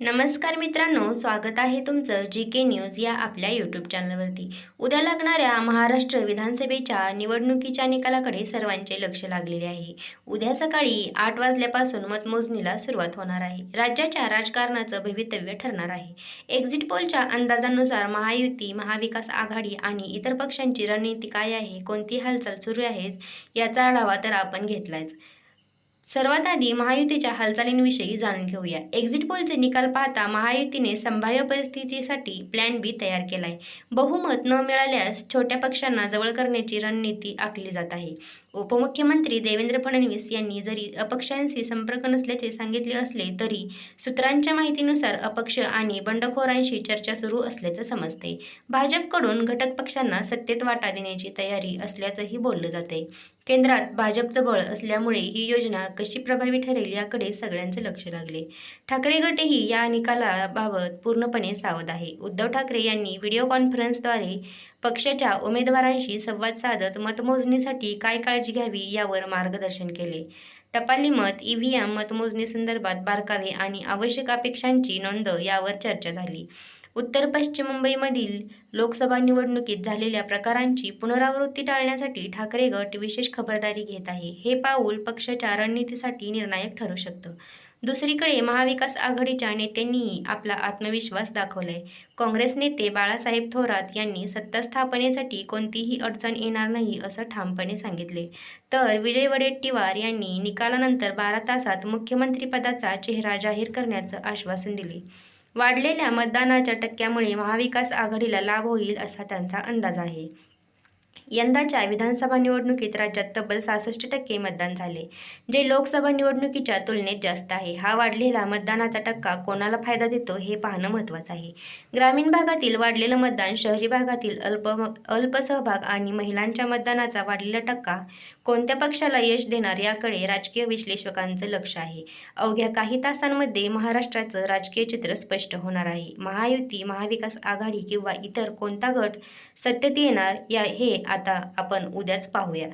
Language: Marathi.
नमस्कार मित्रांनो स्वागत आहे तुमचं जी के न्यूज या आपल्या यूट्यूब चॅनलवरती उद्या लागणाऱ्या महाराष्ट्र विधानसभेच्या निवडणुकीच्या निकालाकडे सर्वांचे लक्ष लागलेले आहे. उद्या सकाळी आठ वाजल्यापासून मतमोजणीला सुरुवात होणार आहे. राज्याच्या राजकारणाचं भवितव्य ठरणार आहे. एक्झिट पोलच्या अंदाजानुसार महायुती महाविकास आघाडी आणि इतर पक्षांची रणनीती काय आहे कोणती हालचाल सुरू आहे याचा आढावा तर आपण घेतलाच सर्वात आधी महायुतीच्या हालचालींविषयी जाणून घेऊया. एक्झिट पोलचे निकाल पाहता महायुतीने संभाव्य परिस्थितीसाठी प्लॅन बी तयार केलाय. बहुमत न मिळाल्यास छोट्या पक्षांना जवळ करण्याची रणनीती आखली जात आहे. उपमुख्यमंत्री देवेंद्र फडणवीस यांनी जरी अपक्षांशी संपर्क नसल्याचे सांगितले असले तरी सूत्रांच्या माहितीनुसार अपक्ष आणि बंडखोरांशी चर्चा सुरू असल्याचं समजते. भाजपकडून घटक पक्षांना सत्तेत वाटा देण्याची तयारी असल्याचंही बोललं जाते केंद्रात भाजपचं बळ असल्यामुळे ही योजना कशी प्रभावी ठरेल याकडे सगळ्यांचे लक्ष लागले. ठाकरे गटही या निकालाबाबत पूर्णपणे सावध आहे. उद्धव ठाकरे यांनी व्हिडिओ कॉन्फरन्सद्वारे पक्षाच्या उमेदवारांशी संवाद साधत मतमोजणीसाठी काय काळजी घ्यावी यावर मार्गदर्शन केले. टपाली मत ई व्ही एम बारकावे आणि आवश्यक अपेक्षांची नोंद यावर चर्चा झाली. उत्तर पश्चिम मुंबईमधील लोकसभा निवडणुकीत झालेल्या प्रकारांची पुनरावृत्ती टाळण्यासाठी ठाकरे गट विशेष खबरदारी घेत आहे. हे पाऊल पक्षाच्या रणनीतीसाठी निर्णायक ठरू शकतं. दुसरीकडे महाविकास आघाडीच्या नेत्यांनीही आपला आत्मविश्वास दाखवलाय. काँग्रेस नेते बाळासाहेब थोरात यांनी सत्ता स्थापनेसाठी कोणतीही अडचण येणार नाही असं ठामपणे सांगितले. तर विजय वडेट्टीवार यांनी निकालानंतर बारा तासात मुख्यमंत्रीपदाचा चेहरा जाहीर करण्याचं आश्वासन दिले. वाढलेल्या मतदानाच्या टक्क्यामुळे महाविकास आघाडीला लाभ होईल असा त्यांचा अंदाज आहे. यंदाच्या विधानसभा निवडणुकीत राज्यात तब्बल सहासष्ट टक्के मतदान झाले. जे लोकसभा निवडणुकीच्या तुलनेत जास्त आहे. हा वाढलेला मतदानाचा टक्का कोणाला फायदा देतो हे पाहणं महत्त्वाचं आहे. ग्रामीण भागातील वाढलेलं मतदान शहरी भागातील अल्प अल्प सहभाग आणि महिलांच्या मतदानाचा वाढलेला टक्का कोणत्या पक्षाला यश देणार याकडे राजकीय विश्लेषकांचं लक्ष आहे. अवघ्या काही तासांमध्ये महाराष्ट्राचं राजकीय चित्र स्पष्ट होणार आहे. महायुती महाविकास आघाडी किंवा इतर कोणता गट सत्तेत येणार या हे आता आपण उद्याच पाहूया.